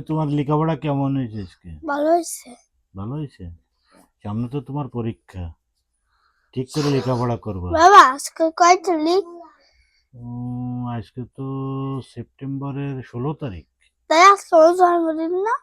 তোমার লেখাপড়া কেমন হয়েছে আজকে? ভালো হয়েছে। ভালো হয়েছে? সামনে তো তোমার পরীক্ষা। ঠিক করে লেখাপড়া করবা। বাবা আজকে কয় তারিখ? আজকে তো সেপ্টেম্বরের ষোলো তারিখ। তাই আজকে জন্মদিন না?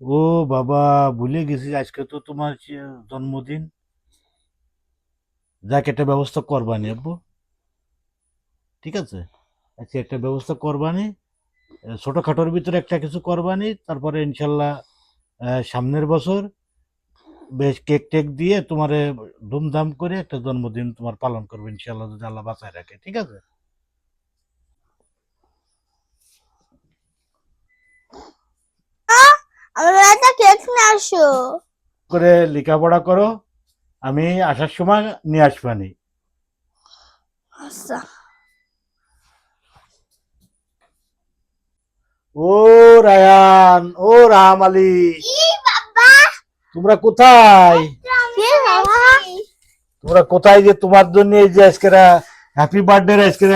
ও বাবা ভুলে গেছি আজকে তো তোমার জন্মদিন। যাক একটা ব্যবস্থা করবানি আব্বু। ঠিক আছে? আজকে একটা ব্যবস্থা করবানি ছোটখাটোর ভিতরে একটা কিছু করবানি তারপরে ইনশাল্লাহ সামনের বছর বেশ কেক টেক দিয়ে তোমার ধুমধাম করে একটা জন্মদিন তোমার পালন করবে ইনশাল্লাহ যদি আল্লাহ বাঁচায় রাখে ঠিক আছে? করে লেখাপড়া করো আমি আসার সময় নিয়ে আসবানি। আচ্ছা। ও রায়ান ও রাম আলী। তোমরা কোথায়? তোমরা কোথায় যে তোমার জন্য এই যে আজকে হ্যাপি বার্থডে আজকে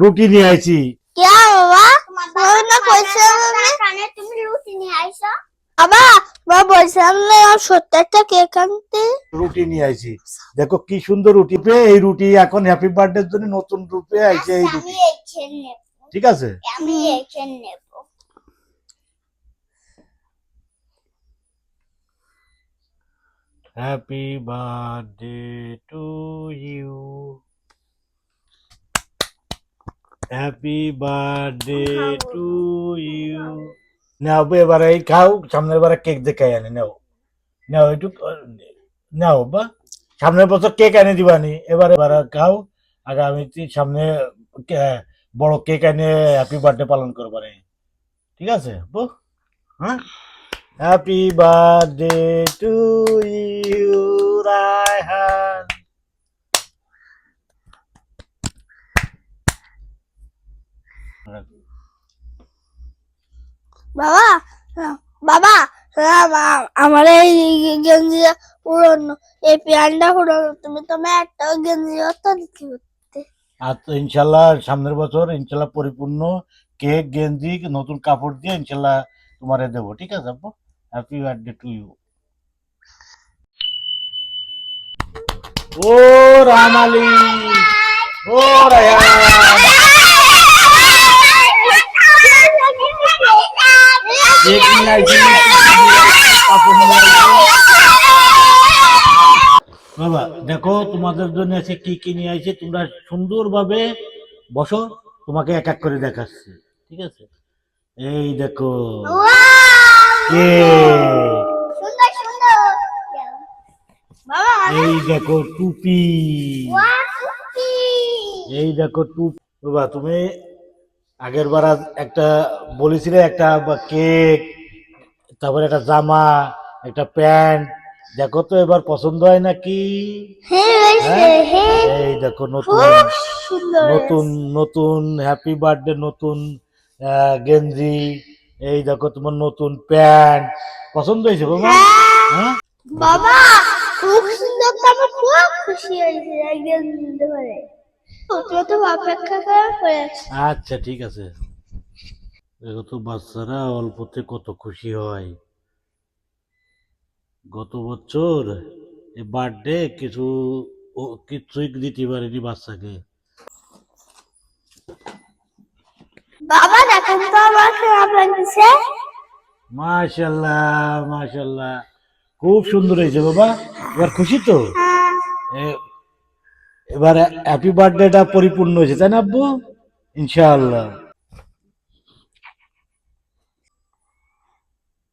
রুটি নিয়ে আইছি? রুটি নিয়ে রুটি আইছি। দেখো কি সুন্দর রুটি পেয়ে এই রুটি এখন হ্যাপি বার্থডে জন্য নতুন রূপে আইছে এই রুটি। এইখানে নেব। ঠিক আছে? আমি এইখানে নেব। Happy birthday to you happy birthday to you নাও এবারে এই খাও সামনের বারে কেক দেখাই আনে নাও। নাও একটু নাও বা। সামনের বছর কেক এনে দিবানি। এবারে এবারে খাও। আগামীতে সামনে বড় কেক এনে হ্যাপি বার্থডে পালন করবানি ঠিক আছে বো হ্যাঁ? Happy birthday to you Rayhan. বাবা বাবা আমার এই গেঞ্জি পুরনো। এই প্যান্টটা পুরনো, তুমি তোমার একটা গেঞ্জি তো দিতে পারতে। আর তো ইনশাল্লাহ সামনের বছর ইনশাল্লাহ পরিপূর্ণ কেক গেঞ্জি নতুন কাপড় দিয়ে ইনশাল্লাহ তোমারে দেবো। ঠিক আছে আপু হ্যাপি বার্থডে টু ইউ ও রামালি ও রায়ান কাপড়। বাবা দেখো তোমাদের জন্য আছে কি কি নিয়ে আইছে তোমরা সুন্দরভাবে বসো তোমাকে এক এক করে দেখাচ্ছি ঠিক আছে? এই দেখো। এই। দেখো টুপি। এই দেখো টুপি। বাবা তুমি আগের বার একটা বলেছিলে একটা কেক তারপরে একটা জামা একটা প্যান্ট দেখো তো এবার পছন্দ হয় নাকি? হ্যাঁ হ্যাঁ? হ্যাঁ। এই দেখো নতুন নতুন নতুন হ্যাপি বার্থডে নতুন গেঞ্জি এই দেখো তোমার নতুন প্যান্ট। পছন্দ হয়েছে বাবা? হ্যাঁ। বাবা খুব সুন্দর আমার খুব খুশি হয়েছে দিতে তো অপেক্ষা করার পরে আচ্ছা ঠিক আছে। দেখো তো বাচ্চারা অল্পতে কত খুশি হয়। গত বছর বার্থডে কিছু কিছুই দিতে পারেনি বাচ্চাকে। বাবা দেখেন তো আমার খারাপ লাগছে। মাশাল্লাহ মাশাল্লাহ খুব সুন্দর হয়েছে বাবা। এবার খুশি তো? এবার হ্যাপি বার্থডেটা পরিপূর্ণ হয়েছে তাই না আব্বু? ইনশাআল্লাহ।